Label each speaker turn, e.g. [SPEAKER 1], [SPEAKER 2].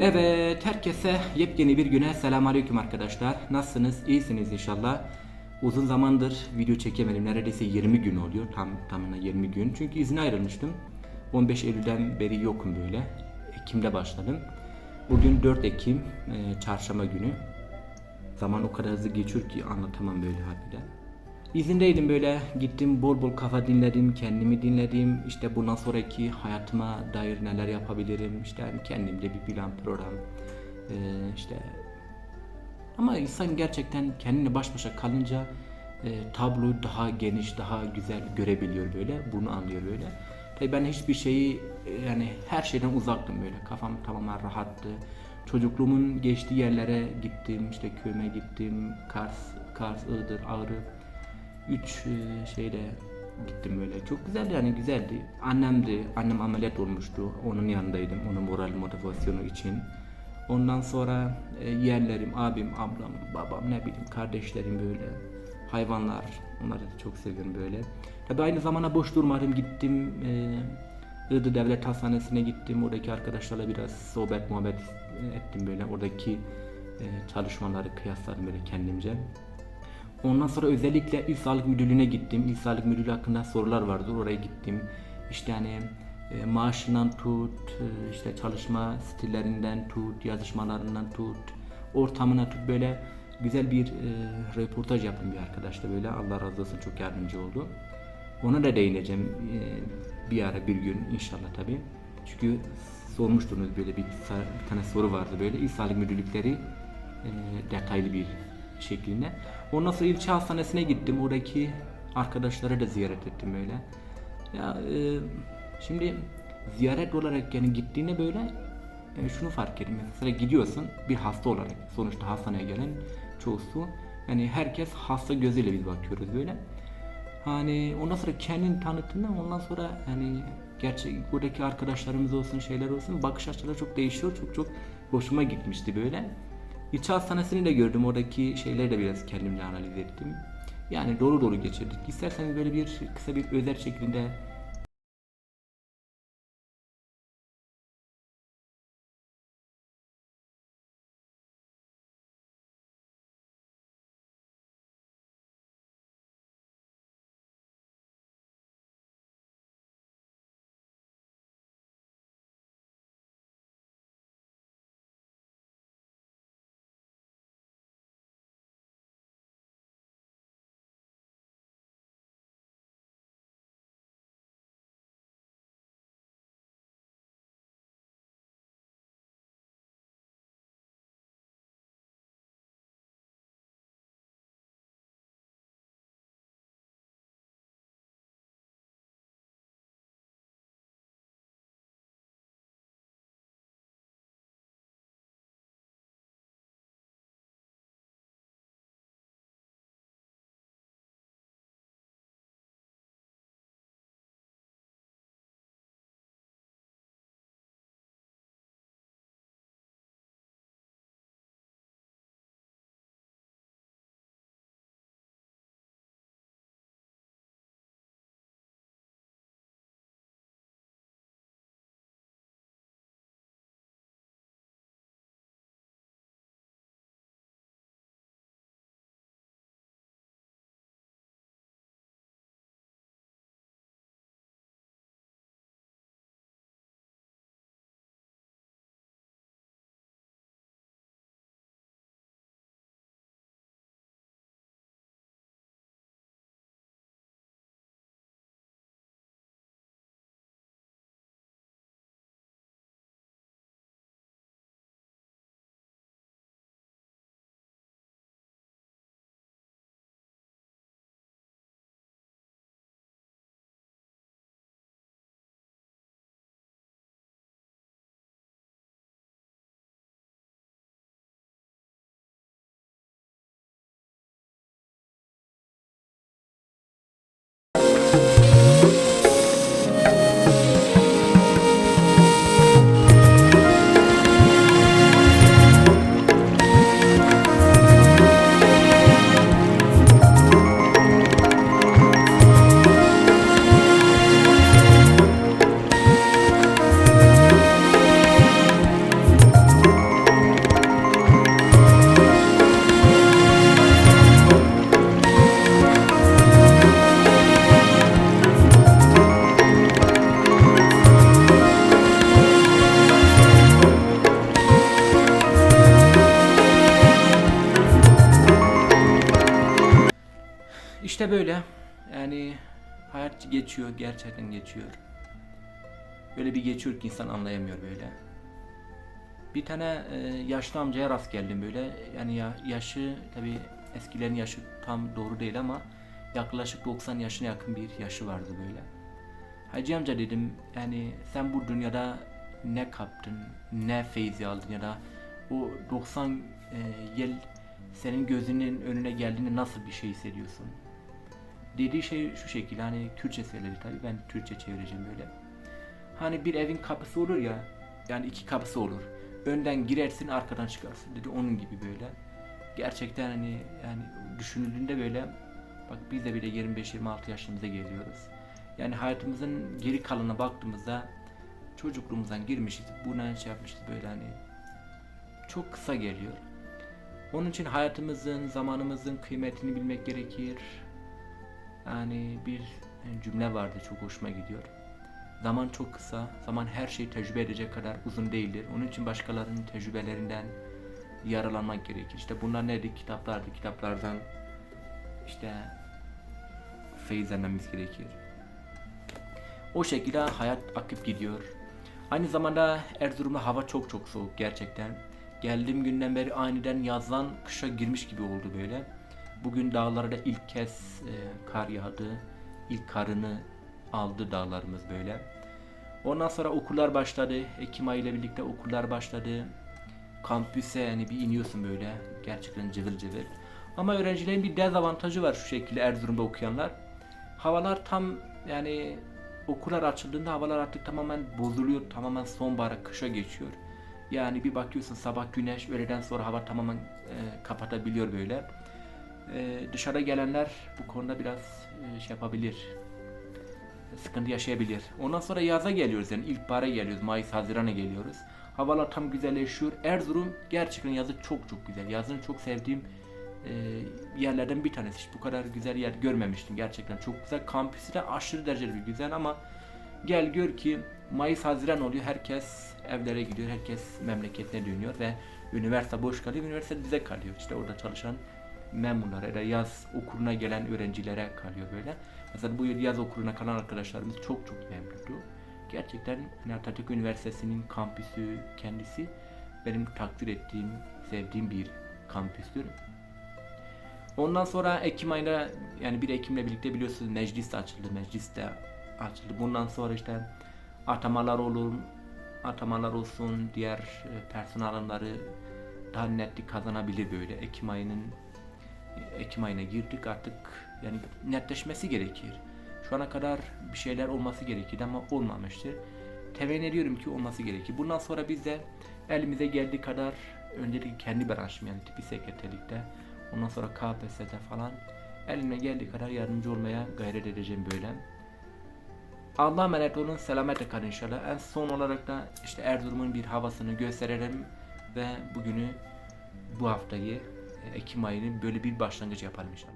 [SPEAKER 1] Evet, herkese yepyeni bir güne selamünaleyküm arkadaşlar. Nasılsınız? İyisiniz inşallah. Uzun zamandır video çekemedim. Neredeyse 20 gün oluyor. Tam tamına 20 gün. Çünkü izne ayrılmıştım. 15 Eylül'den beri yokum böyle. Ekim'de başladım. Bugün 4 Ekim, e, çarşamba günü. Zaman o kadar hızlı geçiyor ki anlatamam böyle harbiden. İzindeydim böyle gittim bol bol kafa dinledim, kendimi dinledim. İşte bundan sonraki hayatıma dair neler yapabilirim. İşte hani kendimde bir plan, program. Ee, işte ama insan gerçekten kendine baş başa kalınca e, tabloyu daha geniş, daha güzel görebiliyor böyle. Bunu anlıyor böyle. Tabii ben hiçbir şeyi yani her şeyden uzaktım böyle. Kafam tamamen rahattı. Çocukluğumun geçtiği yerlere gittim. işte köyüme gittim. Kars, Kars, Iğdır, Ağrı. Üç e, şeyde gittim böyle. Çok güzeldi yani güzeldi. Annemdi. Annem ameliyat olmuştu. Onun yanındaydım. Onun moral motivasyonu için. Ondan sonra e, yeğenlerim, abim, ablam, babam ne bileyim kardeşlerim böyle. Hayvanlar. Onları da çok seviyorum böyle. Tabii aynı zamana boş durmadım. Gittim e, Iğdır Devlet Hastanesi'ne gittim. Oradaki arkadaşlarla biraz sohbet muhabbet ettim böyle. Oradaki e, çalışmaları kıyasladım böyle kendimce. Ondan sonra özellikle İl Sağlık Müdürlüğü'ne gittim. İl Sağlık Müdürlüğü hakkında sorular vardı. Oraya gittim. İşte hani e, maaşından tut, e, işte çalışma stillerinden tut, yazışmalarından tut, ortamına tut böyle güzel bir e, röportaj yaptım bir arkadaşla böyle. Allah razı olsun çok yardımcı oldu. Ona da değineceğim e, bir ara bir gün inşallah tabi. Çünkü sormuştunuz böyle bir, bir tane soru vardı böyle. İl Sağlık Müdürlükleri e, detaylı bir şeklinde. Ondan sonra ilçe hastanesine gittim. Oradaki arkadaşları da ziyaret ettim böyle. Ya e, şimdi ziyaret olarak yani gittiğinde böyle e, şunu fark ettim. Mesela gidiyorsun bir hasta olarak sonuçta hastaneye gelen çoğusu yani herkes hasta gözüyle biz bakıyoruz böyle. Hani ondan sonra kendini tanıttığında ondan sonra hani gerçek buradaki arkadaşlarımız olsun şeyler olsun bakış açıları çok değişiyor. Çok çok hoşuma gitmişti böyle. İlçe hastanesini de gördüm. Oradaki şeyleri de biraz kendimle analiz ettim. Yani dolu dolu geçirdik. İsterseniz böyle bir kısa bir özel şeklinde İşte böyle. Yani hayat geçiyor, gerçekten geçiyor. Böyle bir geçiyor ki insan anlayamıyor böyle. Bir tane e, yaşlı amcaya rast geldim böyle. Yani ya, yaşı tabi eskilerin yaşı tam doğru değil ama yaklaşık 90 yaşına yakın bir yaşı vardı böyle. Hacı amca dedim yani sen bu dünyada ne kaptın, ne feyzi aldın ya da o 90 e, yıl senin gözünün önüne geldiğinde nasıl bir şey hissediyorsun? Dediği şey şu şekilde hani Kürtçe söyledi tabii ben Türkçe çevireceğim böyle. Hani bir evin kapısı olur ya yani iki kapısı olur. Önden girersin arkadan çıkarsın dedi onun gibi böyle. Gerçekten hani yani düşünüldüğünde böyle bak biz de bile 25-26 yaşımıza geliyoruz. Yani hayatımızın geri kalanına baktığımızda çocukluğumuzdan girmişiz buna şey yapmışız böyle hani çok kısa geliyor. Onun için hayatımızın, zamanımızın kıymetini bilmek gerekir. Yani bir cümle vardı çok hoşuma gidiyor. Zaman çok kısa, zaman her şeyi tecrübe edecek kadar uzun değildir. Onun için başkalarının tecrübelerinden yararlanmak gerekir. İşte bunlar nedir? Kitaplardı. Kitaplardan işte feyizlenmemiz gerekir. O şekilde hayat akıp gidiyor. Aynı zamanda Erzurum'da hava çok çok soğuk gerçekten. Geldiğim günden beri aniden yazdan kışa girmiş gibi oldu böyle. Bugün dağlarda ilk kez e, kar yağdı. İlk karını aldı dağlarımız böyle. Ondan sonra okullar başladı. Ekim ayı ile birlikte okullar başladı. Kampüse yani bir iniyorsun böyle. Gerçekten cıvıl cıvıl. Ama öğrencilerin bir dezavantajı var şu şekilde Erzurum'da okuyanlar. Havalar tam yani okullar açıldığında havalar artık tamamen bozuluyor. Tamamen sonbahara, kışa geçiyor. Yani bir bakıyorsun sabah güneş, öğleden sonra hava tamamen e, kapatabiliyor böyle. E, dışarıda gelenler bu konuda biraz e, şey yapabilir. Sıkıntı yaşayabilir. Ondan sonra yaza geliyoruz yani ilkbahara geliyoruz. Mayıs, Haziran'a geliyoruz. Havalar tam güzelleşiyor. Erzurum gerçekten yazı çok çok güzel. Yazını çok sevdiğim e, yerlerden bir tanesi. Hiç bu kadar güzel yer görmemiştim. Gerçekten çok güzel. Kampüsü de aşırı derecede bir güzel ama gel gör ki Mayıs Haziran oluyor. Herkes evlere gidiyor. Herkes memleketine dönüyor ve üniversite boş kalıyor. Üniversite bize kalıyor. İşte orada çalışan memurlara ya da yaz okuluna gelen öğrencilere kalıyor böyle. Mesela bu yıl yaz okuluna kalan arkadaşlarımız çok çok memnundu. Gerçekten hani Atatürk Üniversitesi'nin kampüsü kendisi benim takdir ettiğim, sevdiğim bir kampüstür. Ondan sonra Ekim ayında yani 1 Ekim'le birlikte biliyorsunuz meclis de açıldı. Meclis de açıldı. Bundan sonra işte atamalar olur, atamalar olsun, diğer e, personel alanları daha netlik kazanabilir böyle. Ekim ayının Ekim ayına girdik artık yani netleşmesi gerekir. Şu ana kadar bir şeyler olması gerekirdi ama olmamıştır. Temenni ediyorum ki olması gerekir. Bundan sonra biz de elimize geldiği kadar öncelikle kendi branşım yani tipi sekreterlikte ondan sonra KPSS'de falan elime geldiği kadar yardımcı olmaya gayret edeceğim böyle. Allah'a emanet olun, selametle kalın inşallah. En son olarak da işte Erzurum'un bir havasını gösterelim ve bugünü bu haftayı Ekim ayının böyle bir başlangıcı yapalım inşallah.